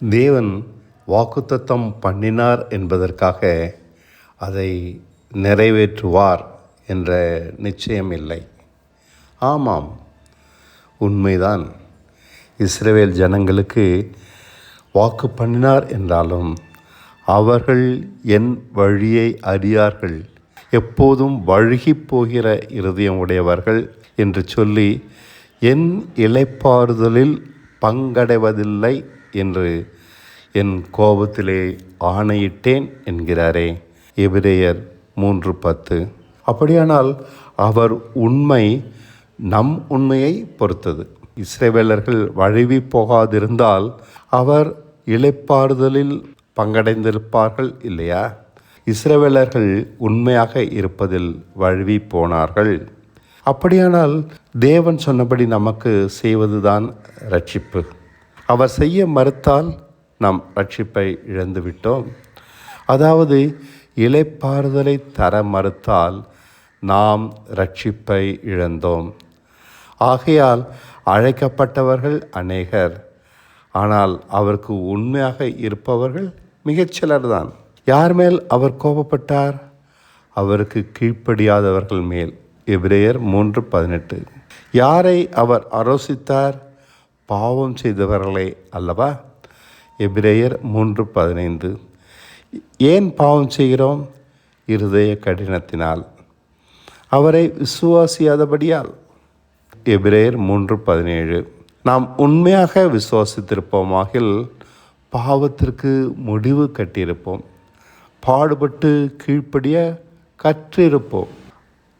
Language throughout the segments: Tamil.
தேவன் வாக்குத்தத்தம் பண்ணினார் என்பதற்காக அதை நிறைவேற்றுவார் என்ற நிச்சயம் இல்லை. ஆமாம் உண்மைதான். இஸ்ரேல் ஜனங்களுக்கு வாக்கு பண்ணினார் என்றாலும் அவர்கள் என் வழியை அறியார்கள். எப்போதும் வழுகி போகிற இருதயம் உடையவர்கள் என்று சொல்லி என் இலைப்பாறுதலில் பங்கடைவதில்லை என்று என் கோபத்திலே ஆணையிட்டேன் என்கிறாரே. எபிரேயர் மூன்று பத்து. அப்படியானால் அவர் உண்மை நம் உண்மையை பொறுத்தது. இஸ்ரேவேலர்கள் வழுவி போகாதிருந்தால் அவர் இளைப்பாறுதலில் பங்கடைந்திருப்பார்கள் இல்லையா? இஸ்ரேவேலர்கள் உண்மையாக இருப்பதில் வழுவி போனார்கள். அப்படியானால் தேவன் சொன்னபடி நமக்கு செய்வதுதான் ரட்சிப்பு. அவர் செய்ய மறுத்தால் நாம் ரட்சிப்பை இழந்துவிட்டோம். அதாவது இலைப்பாறுதலை தர மறுத்தால் நாம் ரட்சிப்பை இழந்தோம். ஆகையால் அழைக்கப்பட்டவர்கள் அநேகர். ஆனால் அவருக்கு உண்மையாக இருப்பவர்கள் மிகச்சிலர்தான் யார் மேல் அவர் கோபப்பட்டார்? அவருக்கு கீழ்ப்படியாதவர்கள் மேல். எபிரேயர் மூன்று பதினெட்டு. யாரை அவர் ஆலோசித்தார் பாவம் செய்தவர்களே அல்லவா? எபிரேயர் மூன்று பதினைந்து. ஏன் பாவம் செய்கிறோம்? இருதய கடினத்தினால். அவரை விசுவாசியாதபடியால். எபிரேயர் மூன்று பதினேழு. நாம் உண்மையாக விசுவாசித்திருப்போமாகில் பாவத்திற்கு முடிவு கட்டியிருப்போம். பாடுபட்டு கீழ்ப்படிய கற்றிருப்போம்.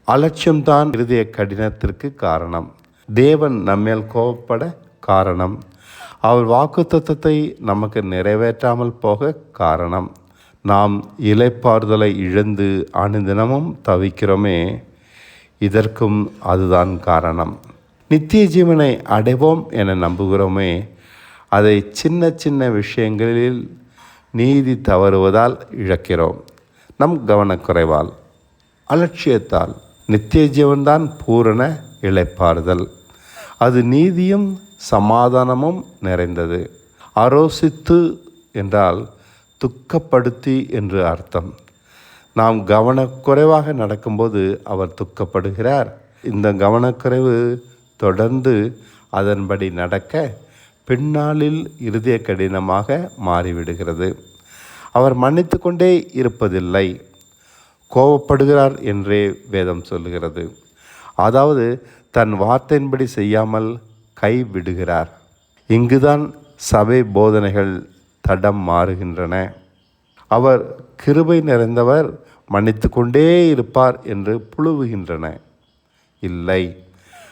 அலட்சியம்தான் இருதய கடினத்திற்கு காரணம். தேவன் நம்மேல் கோபப்பட காரணம். அவர் வாக்குத்தத்தத்தை நமக்கு நிறைவேற்றாமல் போக காரணம். நாம் இலைப்பாறுதலை இழந்து அனுதினமும் தவிக்கிறோமே இதற்கும் அதுதான் காரணம். நித்திய ஜீவனை அடைவோம் என நம்புகிறோமே அதை சின்ன சின்ன விஷயங்களில் நீதி தவறுவதால் இழக்கிறோம். நம் கவனக்குறைவால் அலட்சியத்தால். நித்திய ஜீவன்தான் பூரண இழைப்பாறுதல் அது நீதியும் சமாதானமும் நிறைந்தது. ஆரோசித்து என்றால் துக்கப்படுத்தி என்று அர்த்தம். நாம் கவனக்குறைவாக நடக்கும்போது அவர் துக்கப்படுகிறார். இந்த கவனக்குறைவு தொடர்ந்து அதன்படி நடக்க பின்னாளில் இருதய கடினமாக மாறிவிடுகிறது. அவர் மன்னித்து கொண்டே இருப்பதில்லை. கோபப்படுகிறார் என்றே வேதம் சொல்லுகிறது. அதாவது தன் வார்த்தையின்படி செய்யாமல் கைவிடுகிறார். இங்குதான் சபை போதனைகள் தடம் மாறுகின்றன. அவர் கிருபை நிறைந்தவர் மன்னித்து கொண்டே இருப்பார் என்று புழுவுகின்றன இல்லை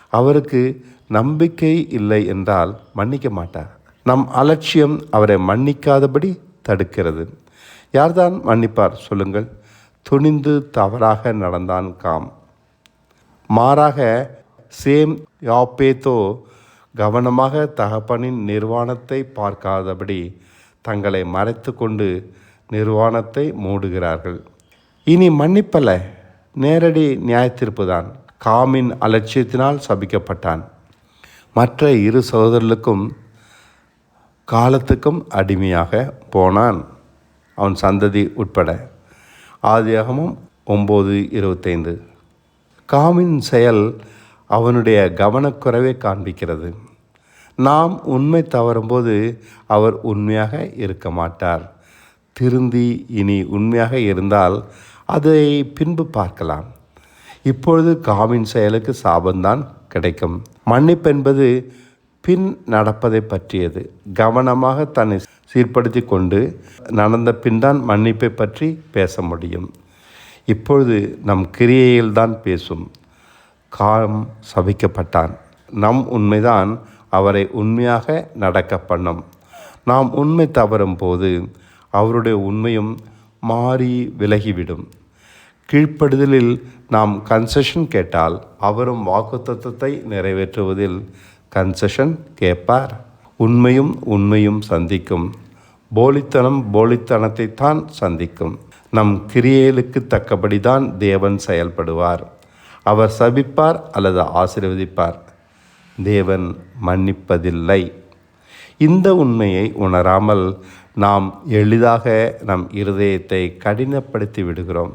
அவருக்கு நம்பிக்கை இல்லை என்றால் மன்னிக்க மாட்டார். நம் அலட்சியம் அவரை மன்னிக்காதபடி தடுக்கிறது. யார்தான் மன்னிப்பார் சொல்லுங்கள். துணிந்து தவறாக நடந்தான் காம். மாறாக சேம் யாப்பேத்தோ கவனமாக தகப்பனின் நிர்வாணத்தை பார்க்காதபடி தங்களை மறைத்து கொண்டு நிர்வாணத்தை மூடுகிறார்கள். இனி மன்னிப்பல்ல நேரடி நியாயத்தீர்ப்பு தான் காமின் அலட்சியத்தினால் சபிக்கப்பட்டான். மற்ற இரு சகோதரர்களுக்கும் காலத்துக்கும் அடிமையாக போனான். அவன் சந்ததி உட்பட ஆதியாகமும் ஒம்பது இருபத்தைந்து. காமின் செயல் அவனுடைய கவனக்குறைவை காண்பிக்கிறது. நாம் உண்மை தவறும்போது அவர் உண்மையாக இருக்க மாட்டார். திருந்தி இனி உண்மையாக இருந்தால் அதை பின்பு பார்க்கலாம். இப்பொழுது காமின் செயலுக்கு சாபந்தான் கிடைக்கும். மன்னிப்பு என்பது பின் நடப்பதை பற்றியது. கவனமாக தன்னை சீர்படுத்தி கொண்டு நடந்த பின்தான் மன்னிப்பை பற்றி பேச முடியும். இப்பொழுது நம் கிரியையில்தான் பேசும். காம் சபிக்கப்பட்டான். நம் உண்மைதான் அவரை உண்மையாக நடக்க பண்ணும் நாம் உண்மை தவறும் போது அவருடைய உண்மையும் மாறி விலகிவிடும். கீழ்ப்படுதலில் நாம் கன்செஷன் கேட்டால் அவரும் வாக்குத்தத்தை நிறைவேற்றுவதில் கன்செஷன் கேட்பார். உண்மையும் உண்மையும் சந்திக்கும். போலித்தனம் போலித்தனத்தை தான் சந்திக்கும். நம் கிரியைகளுக்கு தக்கபடிதான் தேவன் செயல்படுவார். அவர் சபிப்பார் அல்லது ஆசீர்வதிப்பார். தேவன் மன்னிப்பதில்லை. இந்த உண்மையை உணராமல் நாம் எளிதாக நம் இருதயத்தை கடினப்படுத்தி விடுகிறோம்.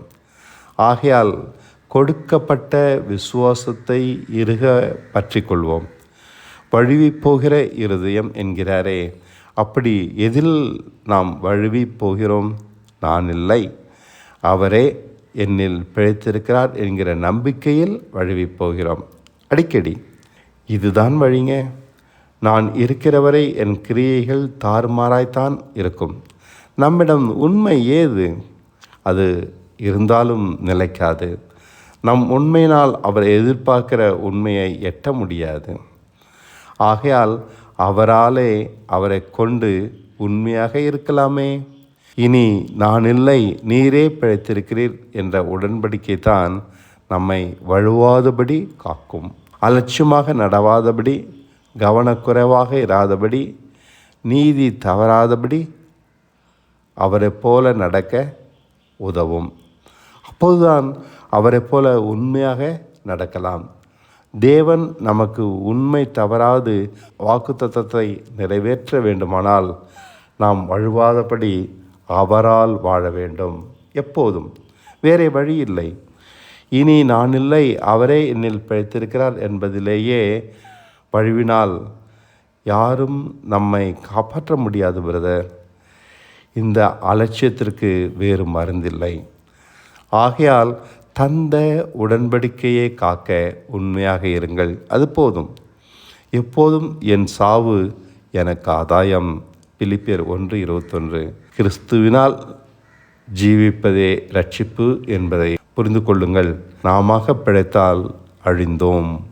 ஆகையால் கொடுக்கப்பட்ட விசுவாசத்தை இருக பற்றி கொள்வோம். வழுவி போகிற இருதயம் என்கிறாரே அப்படி எதில் நாம் வழுவி போகிறோம்? நான் இல்லை. அவரே என்னில் பிழைத்திருக்கிறார் என்கிற நம்பிக்கையில் வழுவி போகிறோம். அடிக்கடி இதுதான் வழிங்க. நான் இருக்கிறவரை என் கிரியைகள் தாறுமாறாய்த்தான் இருக்கும். நம்மிடம் உண்மை ஏது? அது இருந்தாலும் நிலைக்காது. நம் உண்மையினால் அவர் எதிர்பார்க்கிற உண்மையை எட்ட முடியாது. ஆகையால் அவராலே அவரை கொண்டு உண்மையாக இருக்கலாமே. இனி நான் இல்லை நீரே பிழைத்திருக்கிறீர் என்ற உடன்படிக்கை தான் நம்மை வழுவாதபடி காக்கும். அலட்சியமாக நடவாதபடி கவனக்குறைவாக இராதபடி நீதி தவறாதபடி அவரைப் போல நடக்க உதவும். அப்போதுதான் அவரைப் போல உண்மையாக நடக்கலாம். தேவன் நமக்கு உண்மை தவறாது வாக்குத்தத்தத்தை நிறைவேற்ற வேண்டுமானால் நாம் வழுவாதபடி அவரால் வாழ வேண்டும். எப்போதும் வேறே வழி இல்லை. இனி நான் இல்லை அவரே என்னில் பிழைத்திருக்கிறார் என்பதிலேயே வழுவினால் யாரும் நம்மை காப்பாற்ற முடியாது பிரதர். இந்த அலட்சியத்திற்கு வேறு மருந்தில்லை. ஆகையால் தந்த உடன்படிக்கையை காக்க உண்மையாக இருங்கள். அது போதும். எப்போதும் என் சாவு எனக்கு ஆதாயம். பிலிப்பியர் ஒன்று இருபத்தொன்று. கிறிஸ்துவினால் ஜீவிப்பதே ரட்சிப்பு என்பதை புரிந்து கொள்ளுங்கள். நாமாக பிழைத்தால் அழிந்தோம்.